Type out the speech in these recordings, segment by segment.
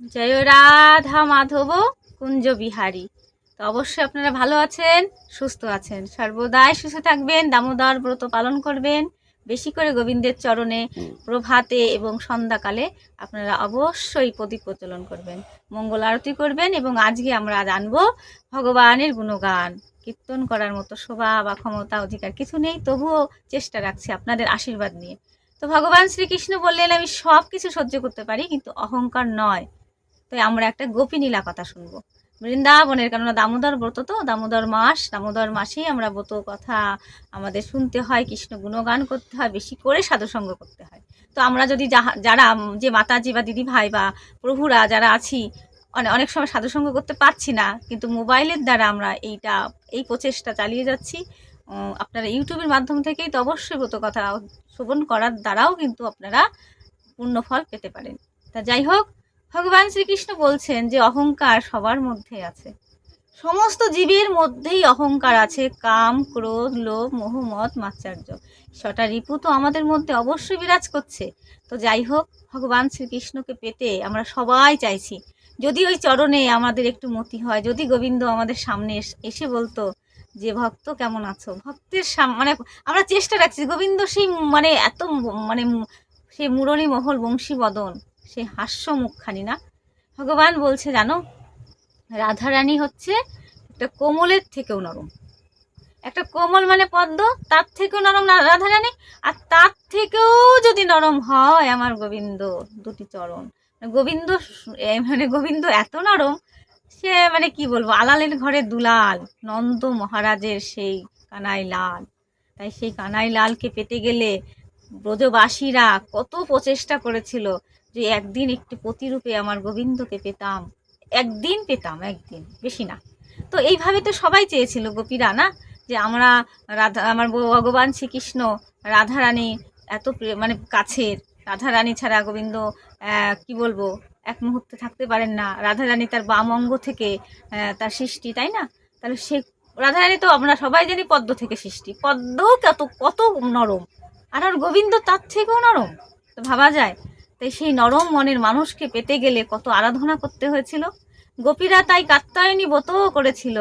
জয় রাধা মাধব কুঞ্জ বিহারী। তো অবশ্যই আপনারা ভালো আছেন সুস্থ আছেন। সর্বদাই সুস্থ থাকবেন দামোদর ব্রত পালন করবেন। বেশি করে গোবিন্দের চরণে প্রভাতে এবং সন্ধ্যাকালে আপনারা অবশ্যই প্রদীপ প্রচলন করবেন মঙ্গল আরতি করবেন এবং আজকে আমরা জানব ভগবানের গুণগান। কীর্তন করার মতো শোভা বা ক্ষমতা অধিকার কিছু নেই তবুও চেষ্টা রাখছি আপনাদের আশীর্বাদ নিয়ে। তো ভগবান শ্রীকৃষ্ণ বললেন আমি সব কিছু সহ্য করতে পারি কিন্তু অহংকার নয়। তাই আমরা একটা গোপিনীলা কথা শুনব। বৃন্দাবনের কেননা দামোদর ব্রত তো, দামোদর মাস, দামোদর মাসেই আমরা ব্রত কথা আমাদের শুনতে হয়, কৃষ্ণ গুণগান করতে হয়, বেশি করে সাধুসঙ্গ করতে হয়। তো আমরা যদি যারা, যে মাতাজি বা দিদি ভাই বা প্রভুরা যারা আছি অনেক অনেক সময় সাধুসঙ্গ করতে পারছি না, কিন্তু মোবাইলের দ্বারা আমরা এইটা, এই প্রচেষ্টা চালিয়ে যাচ্ছি। আপনারা ইউটিউবের মাধ্যম থেকেই তো অবশ্যই ব্রত কথা শ্রবণ করার দ্বারাও কিন্তু আপনারা পূর্ণ ফল পেতে পারেন। তা যাই হোক ভগবান শ্রীকৃষ্ণ বলছেন যে অহংকার সবার মধ্যে আছে। সমস্ত জীবের মধ্যেই অহংকার আছে। কাম, ক্রোধ, লোভ, মোহ, মদ মাশ্চর্য ছটা রিপু তো আমাদের মধ্যে অবশ্যই বিরাজ করছে। তো যাই হোক, ভগবান শ্রীকৃষ্ণকে পেতে আমরা সবাই চাইছি। যদি ওই চরণে আমাদের একটু মতি হয়, যদি গোবিন্দ আমাদের সামনে এস- বলতো যে, ভক্ত কেমন আছো? ভক্তের মানে আমরা চেষ্টা রাখছি। গোবিন্দ সেই মানে এত মানে সেই মুরলী মহল বংশী বদন সেই হাস্য মুখখানি না। ভগবান বলছে, জানো, রাধারানী হচ্ছে একটা কোমলের থেকেও নরম। একটা কোমল মানে পদ্ম, তার থেকেও নরম না, রাধারানী? আর তার থেকেও যদি নরম হয় আমার গোবিন্দ, দুটি চরণ। গোবিন্দ মানে গোবিন্দ এত নরম, সে মানে কি বলব, আলালের ঘরে দুলাল, নন্দ মহারাজের সেই কানাই লাল। তাই সেই কানাই লালকে পেতে গেলে ব্রজবাসীরা কত প্রচেষ্টা করেছিল যে একদিন একটি প্রতিরূপে আমার গোবিন্দকে পেতাম। একদিন পেতাম, একদিন, বেশি না। তো এইভাবে তো সবাই চেয়েছিল গোপীরা, না? যে আমরা রাধা, আমার ভগবান শ্রীকৃষ্ণ, রাধারানী এত মানে কাছের, রাধারানী ছাড়া গোবিন্দ কি বলব, এক মুহূর্তে থাকতে পারেন না। রাধারানী তার বাম অঙ্গ থেকে তার সৃষ্টি, তাই না? তাহলে সে, রাধারানী তো আমরা সবাই জানি পদ্ম থেকে সৃষ্টি। পদ্ম কত কত নরম। আর আর গোবিন্দ তার থেকেও নরম। তো ভাবা যায় তাই সেই নরম মনের মানুষকে পেতে গেলে কত আরাধনা করতে হয়েছিল। গোপীরা তাই কাত্তায়নী ব্রত করেছিল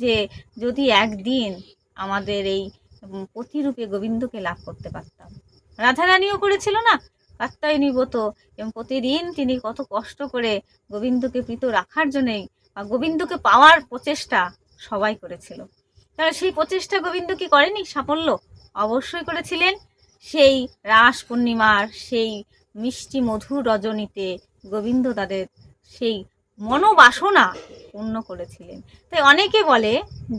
যে যদি একদিন আমাদের এই পতিরূপে গোবিন্দকে লাভ করতে পারতাম। রাধারানীও করেছিল না কাত্তায়নী ব্রত এবং প্রতিদিন তিনি কত কষ্ট করে গোবিন্দকে প্রীত রাখার জন্যই বা গোবিন্দকে পাওয়ার প্রচেষ্টা সবাই করেছিল। তাহলে সেই প্রচেষ্টা গোবিন্দ কি করেনি? সাফল্য অবশ্যই করেছিলেন। সেই রাস পূর্ণিমার সেই মিষ্টি মধুর রজনীতে গোবিন্দ তাদের সেই মনোবাসনা পূর্ণ করেছিলেন। তাই অনেকে বলে,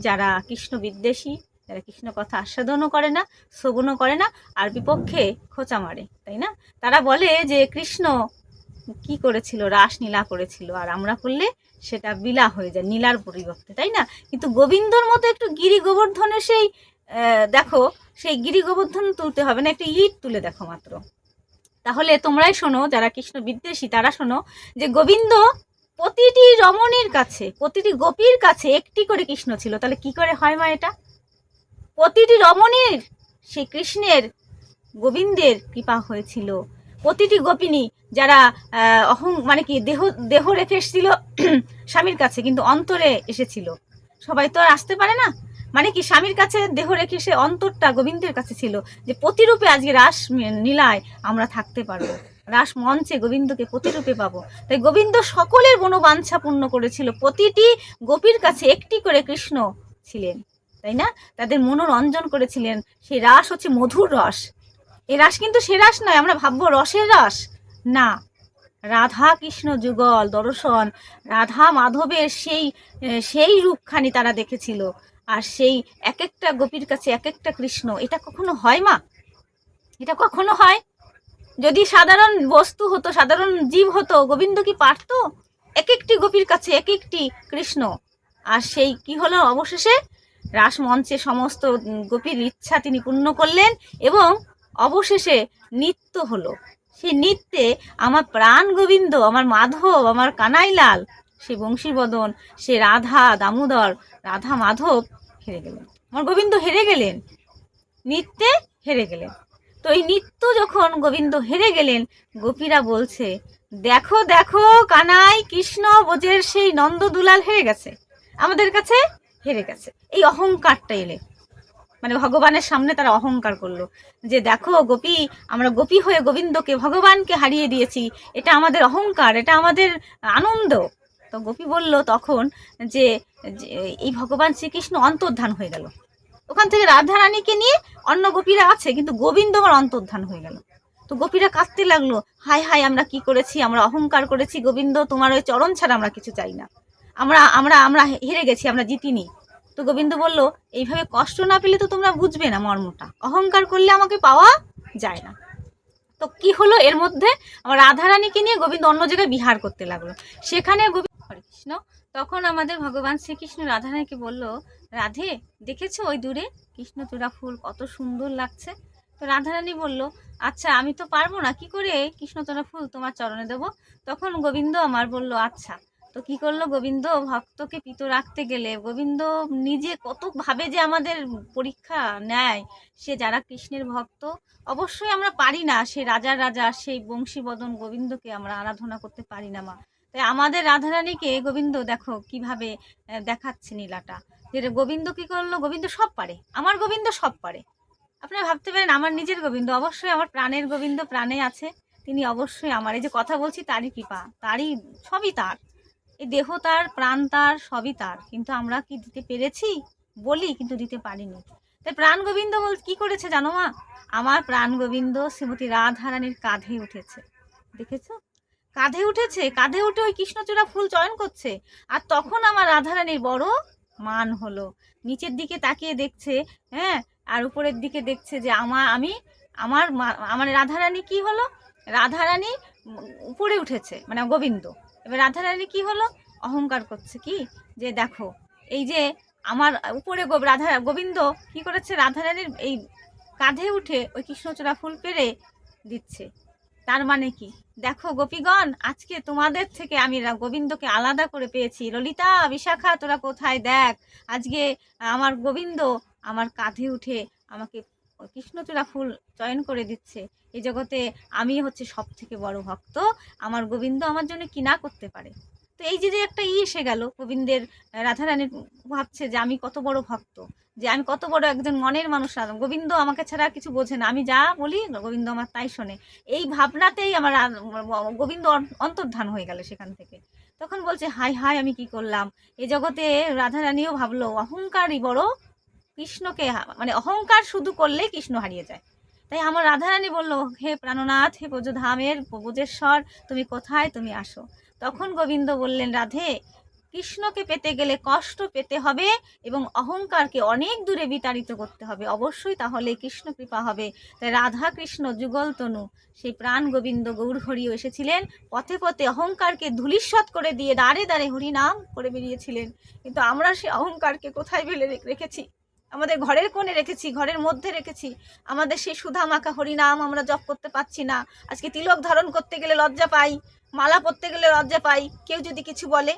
যারা কৃষ্ণ বিদ্বেষী, যারা কৃষ্ণ কথা আস্বাদনও করে না, শ্রবণও করে না, আর বিপক্ষে খোঁচা মারে, তাই না? তারা বলে যে, কৃষ্ণ কি করেছিল, রাস নীলা করেছিল, আর আমরা করলে সেটা বিলা হয়ে যায়, নীলার পরিবর্তে, তাই না? কিন্তু গোবিন্দর মতো একটু গিরি গোবর্ধনের সেই দেখো, সেই গিরি গোবর্ধন তুলতে হবে না, একটু ইট তুলে দেখো মাত্র। তাহলে তোমরাই শোনো, যারা কৃষ্ণ বিদ্বেষী, তারা শোনো যে গোবিন্দ প্রতিটি রমণীর কাছে, প্রতিটি গোপীর কাছে একটি করে কৃষ্ণ ছিল। তাহলে কি করে হয় মা এটা? প্রতিটি রমণীর সেই কৃষ্ণের, গোবিন্দের কৃপা হয়েছিল। প্রতিটি গোপিনী যারা অহং মানে কি, দেহ দেহ রেখে এসেছিল স্বামীর কাছে, কিন্তু অন্তরে এসেছিল। সবাই তো আর আসতে পারে না। মানে কি স্বামীর কাছে দেহ রেখে সে অন্তরটা গোবিন্দের কাছে ছিল যে প্রতিরূপে আজকে রাস নীলায় আমরা থাকতে পারব। রাস মঞ্চে গোবিন্দকে প্রতিরূপে পাবো। তাই গোবিন্দ সকলের মনোবাঞ্ছা পূর্ণ করেছিল। প্রতিটি গোপীর কাছে একটি করে কৃষ্ণ ছিলেন, তাই না? তাদের মনোরঞ্জন করেছিলেন। সেই রাস হচ্ছে মধুর রস। এ রাস কিন্তু সে রাস নয়, আমরা ভাববো রসের রস। না, রাধা কৃষ্ণ যুগল, দর্শন। রাধা মাধবের সেই সেই রূপখানি তারা দেখেছিল। আর সেই এক একটা গোপীর কাছে এক একটা কৃষ্ণ, এটা কখনো হয় মা? এটা কখনো হয়? যদি সাধারণ বস্তু হতো, সাধারণ জীব হতো, গোবিন্দ কি পারতো? এক একটি গোপীর কাছে এক একটি কৃষ্ণ। আর সেই কি হলো অবশেষে? রাসমঞ্চে সমস্ত গোপীর ইচ্ছা তিনি পূর্ণ করলেন এবং অবশেষে নৃত্য হলো। সেই নৃত্যে আমার প্রাণ গোবিন্দ, আমার মাধব, আমার কানাইলাল সে বংশীবদন সে রাধা দামোদর, রাধা মাধব হেরে গেলেন। আমার গোবিন্দ হেরে গেলেন, নৃত্যে হেরে গেলেন। তো এই নৃত্য যখন গোবিন্দ হেরে গেলেন, গোপীরা বলছে, দেখো দেখো, কানাই কৃষ্ণ বোঝের সেই নন্দ দুলাল হেরে গেছে, আমাদের কাছে হেরে গেছে। এই অহংকারটা এলে। মানে ভগবানের সামনে তারা অহংকার করল, যে দেখো গোপী, আমরা গোপী হয়ে গোবিন্দকে, ভগবানকে হারিয়ে দিয়েছি, এটা আমাদের অহংকার, এটা আমাদের আনন্দ। তো গোপী বলল তখন যে এই ভগবান শ্রীকৃষ্ণ অন্তর্ধান হয়ে গেল। ওখান থেকে রাধারানীকে নিয়ে অন্য গোপীরা আছে, কিন্তু গোবিন্দ আমার অন্তর্ধান হয়ে গেল। তো গোপীরা কাঁদতে লাগল হাই হাই আমরা কি করেছি? আমরা অহংকার করেছি, গোবিন্দ, তোমার ওই চরণ ছাড়া আমরা কিছু চাই না। আমরা আমরা আমরা হেরে গেছি, আমরা জিতিনি। তো গোবিন্দ বলল, এইভাবে কষ্ট না পেলে তো তোমরা বুঝবে না মর্মটা। অহংকার করলে আমাকে পাওয়া যায় না। তো কি হলো এর মধ্যে? আমার রাধারানীকে নিয়ে গোবিন্দ অন্য জায়গায় বিহার করতে লাগল। সেখানে গোবিন্দ কৃষ্ণ। তখন আমাদের ভগবান শ্রীকৃষ্ণ রাধারানীকে বলল, রাধে, দেখেছ ওই দূরে? কৃষ্ণ কৃষ্ণচূড়া ফুল, কত সুন্দর লাগছে। তো রাধারানী বলল আচ্ছা আমি তো পারব না, কি করে? কৃষ্ণচূড়া ফুল, তোমার চরণে দেবো। তখন গোবিন্দ আমার বলল আচ্ছা তো কি করল গোবিন্দ? ভক্তকে পিত রাখতে গেলে গোবিন্দ নিজে কত ভাবে যে আমাদের পরীক্ষা নেয়, সে যারা কৃষ্ণের ভক্ত, অবশ্যই আমরা পারি না। সে রাজার রাজা, সেই বংশীবদন গোবিন্দকে আমরা আরাধনা করতে পারি না মা। তাই আমাদের রাধারানীকে গোবিন্দ দেখো কীভাবে দেখাচ্ছে নীলাটা। যে গোবিন্দ কি করল? গোবিন্দ সব পারে। আমার গোবিন্দ সব পারে। আপনারা ভাবতে পারেন, আমার নিজের গোবিন্দ। অবশ্যই আমার প্রাণের গোবিন্দ প্রাণে আছে। তিনি অবশ্যই আমার। এই যে কথা বলছি, তারই কৃপা। তারই সবই তার। এই দেহ তার, প্রাণ তার, সবই তার। কিন্তু আমরা কি দিতে পেরেছি? বলি, কিন্তু দিতে পারিনি। তাই প্রাণ গোবিন্দ বল, কি করেছে জানো মা? আমার প্রাণ গোবিন্দ শ্রীমতী রাধারানীর কাঁধে উঠেছে। দেখেছ? কাঁধে উঠেছে, কাঁধে উঠে ওই কৃষ্ণচূড়া ফুল চয়ন করছে। আর তখন আমার রাধারানীর বড় মান হলো। নিচের দিকে তাকিয়ে দেখছে হ্যাঁ? আর উপরের দিকে দেখছে যে আমার আমি, আমার আমার রাধারানী কি হলো? রাধারানী উপরে উঠেছে মানে গোবিন্দ। এবার রাধারানী কি হলো? অহংকার করছে কি? যে দেখো, এই যে আমার উপরে রাধা, গোবিন্দ কি করেছে? রাধারানীর এই কাঁধে উঠে ওই কৃষ্ণচূড়া ফুল পেরে দিচ্ছে। তার মানে কি? দেখো গোপীগণ, আজকে তোমাদের থেকে আমি গোবিন্দকে আলাদা করে পেয়েছি। ললিতা, বিশাখা, তোরা কোথায়? দেখ, আজকে আমার গোবিন্দ আমার কাঁধে উঠে আমাকে কৃষ্ণচূড়া ফুল চয়ন করে দিচ্ছে। এই জগতে আমি হচ্ছে সব থেকে বড় ভক্ত। আমার গোবিন্দ আমার জন্য কি না করতে পারে? তো এই যে যে একটা ই এসে গেল গোবিন্দের রাধারানীর ভাবছে যে আমি কত বড় ভক্ত, যে আমি কত বড় একজন মনের মানুষ গোবিন্দ আমাকে ছাড়া কিছু বোঝে না, আমি যা বলি গোবিন্দ আমার তাই শোনে। এই ভাবনাতেই আমার গোবিন্দ অন্তর্ধান হয়ে গেল সেখান থেকে। তখন বলছে, হাই হাই, আমি কি করলাম? এই জগতে রাধারানীও ভাবলো, অহংকারই বড়, কৃষ্ণকে মানে অহংকার শুধু করলে কৃষ্ণ হারিয়ে যায়। তাই আমার রাধারানী বলল, হে প্রাণনাথ, হে ব্রজধামের ব্রজেশ্বর তুমি কোথায়? তুমি আসো। তখন গোবিন্দ বললেন, রাধে, কৃষ্ণকে পেতে গেলে কষ্ট পেতে হবে এবং অহংকারকে অনেক দূরে বিতাড়িত করতে হবে। অবশ্যই তাহলে কৃষ্ণ কৃপা হবে। তাই রাধা কৃষ্ণ যুগল তনু, সেই প্রাণ গোবিন্দ গৌর হরিও এসেছিলেন। পথে পথে অহংকারকে ধূলিস্বৎ করে দিয়ে দাঁড়ে দাঁড়ে হরিনাম করে বেরিয়েছিলেন। কিন্তু আমরা সেই অহংকারকে কোথায় ফেলে রেখেছি? আমাদের ঘরের কোণে রেখেছি, ঘরের মধ্যে রেখেছি। আমাদের সেই সুধা মাখা হরিনাম আমরা জপ করতে পারছি না। আজকে তিলক ধারণ করতে গেলে লজ্জা পাই, মালা পরতে গেলে লজ্জা পাই। কেউ যদি কিছু বলে,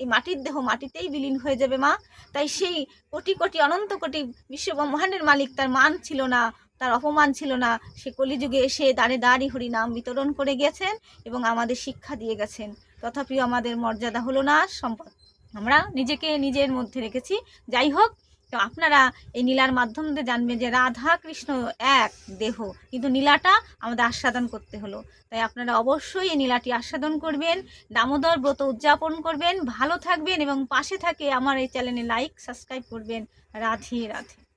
এই মাটির দেহ মাটিতেই বিলীন হয়ে যাবে মা। তাই সেই কোটি কোটি অনন্ত কোটি বিশ্ব ব্রহ্মাণ্ডের মালিক তার মান ছিল না, তার অপমান ছিল না। সে কলিযুগে এসে দাঁড়ে দাঁড়ি হরিনাম বিতরণ করে গেছেন এবং আমাদের শিক্ষা দিয়ে গেছেন। তথাপিও আমাদের মর্যাদা হলো না, সম্পদ। আমরা নিজেকে নিজের মধ্যে রেখেছি। যাই হোক তো আপনারা এই নীলার মাধ্যম দিয়ে জানবেন যে রাধা কৃষ্ণ এক দেহ। কিন্তু নীলাটা আমাদের আস্বাদন করতে হলো। তাই আপনারা অবশ্যই এই নীলাটি আস্বাদন করবেন, দামোদর ব্রত উদযাপন করবেন, ভালো থাকবেন এবং পাশে থাকে আমার এই চ্যানেলে লাইক সাবস্ক্রাইব করবেন। রাধে রাধে।